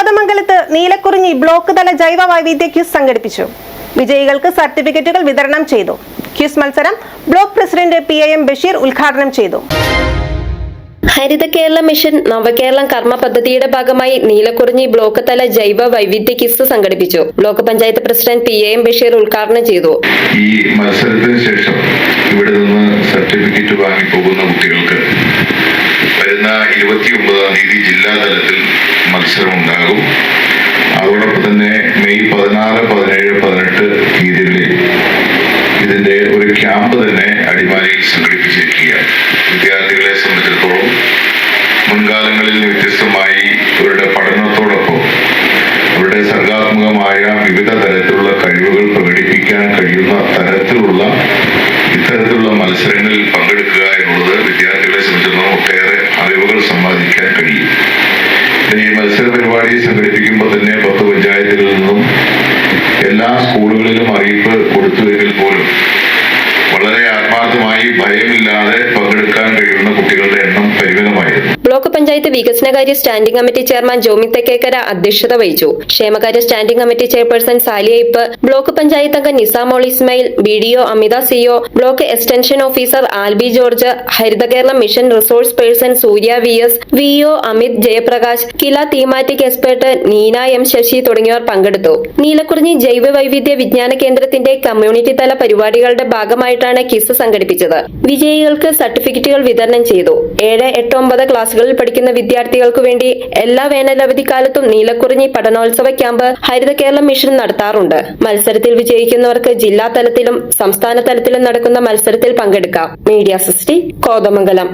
കോതമംഗലത്ത് നീലക്കുറിഞ്ഞി ബ്ലോക്ക് തല ജൈവ വൈവിധ്യ ക്യൂസ് സംഘടിപ്പിച്ചു. വിജയികൾക്ക് സർട്ടിഫിക്കറ്റുകൾ വിതരണം ചെയ്തു. ക്യൂസ് മത്സരം block president P M Basheer ഉദ്ഘാടനം ചെയ്തു. ഹരിത കേരള മിഷൻ നവകേരളം കർമ്മ പദ്ധതിയുടെ ഭാഗമായി നീലക്കുറിഞ്ഞി ബ്ലോക്ക് തല ജൈവ വൈവിധ്യ കിസ് സംഘടിപ്പിച്ചു. Block panchayat president P M Basheer ഉദ്ഘാടനം ചെയ്തു. ഈ മത്സരത്തിന് ശേഷം ഇവിടെ നിന്ന് സർട്ടിഫിക്കറ്റ് വാങ്ങി പോകുന്ന കുട്ടികൾക്ക് വരുന്ന ഇരുപത്തി ഒമ്പതാം തീയതി ജില്ലാ തലത്തിൽ മത്സരം ഉണ്ടാകും അതോടൊപ്പം തന്നെ മെയ് പതിനാറ് പതിനേഴ് പതിനെട്ട് തീയതികളിൽ ഇതിന്റെ ഒരു ക്യാമ്പ് തന്നെ അടിമാലിയിൽ സംഘടിപ്പിച്ചിരിക്കുകയാണ്. വിദ്യാർത്ഥികളെ സംബന്ധിച്ചിടത്തോളം മുൻകാലങ്ങളിൽ വ്യത്യസ്തമായി അവരുടെ പഠനത്തോടൊപ്പം അവരുടെ സർഗാത്മകമായ വിവിധ തരത്തിലുള്ള കഴിവുകൾ പ്രകടിപ്പിക്കാൻ കഴിയുന്ന പരിപാടി സംഘടിപ്പിക്കുമ്പോൾ തന്നെ പത്ത് പഞ്ചായത്തുകളിൽ നിന്നും എല്ലാ ബ്ലോക്ക് പഞ്ചായത്ത് വികസനകാര്യ standing committee chairman Jomy Thekkekara അധ്യക്ഷത വഹിച്ചു. ക്ഷേമകാര്യ സ്റ്റാൻഡിംഗ് കമ്മിറ്റി ചെയർപേഴ്സൺ സാലിയയിപ്പ് ബ്ലോക്ക് പഞ്ചായത്ത് അംഗം Nisamol Ismail B D O Amitha CO block extension officer Albi George Haritha Keralam mission resource person Surya V S V O Amith Jayaprakash KILA thematic expert Neena M Sasi തുടങ്ങിയവർ പങ്കെടുത്തു. നീലക്കുറിഞ്ഞി ജൈവ വൈവിധ്യ വിജ്ഞാന കേന്ദ്രത്തിന്റെ community തല പരിപാടികളുടെ ഭാഗമായിട്ടാണ് kiss സംഘടിപ്പിച്ചത്. വിജയികൾക്ക് സർട്ടിഫിക്കറ്റുകൾ വിതരണം ചെയ്തു. ഏഴ് എട്ട് ഒമ്പത് ക്ലാസുകളിൽ പഠിക്കുന്ന വിദ്യാർത്ഥികൾക്കു വേണ്ടി എല്ലാ വേനലവധി കാലത്തും നീലക്കുറിഞ്ഞി പഠനോത്സവ ക്യാമ്പ് ഹരിത കേരളം മിഷൻ നടത്താറുണ്ട്. മത്സരത്തിൽ വിജയിക്കുന്നവർക്ക് ജില്ലാ തലത്തിലും സംസ്ഥാന തലത്തിലും നടക്കുന്ന മത്സരത്തിൽ പങ്കെടുക്കാം. മീഡിയ സൃഷ്ടി കോതമംഗലം.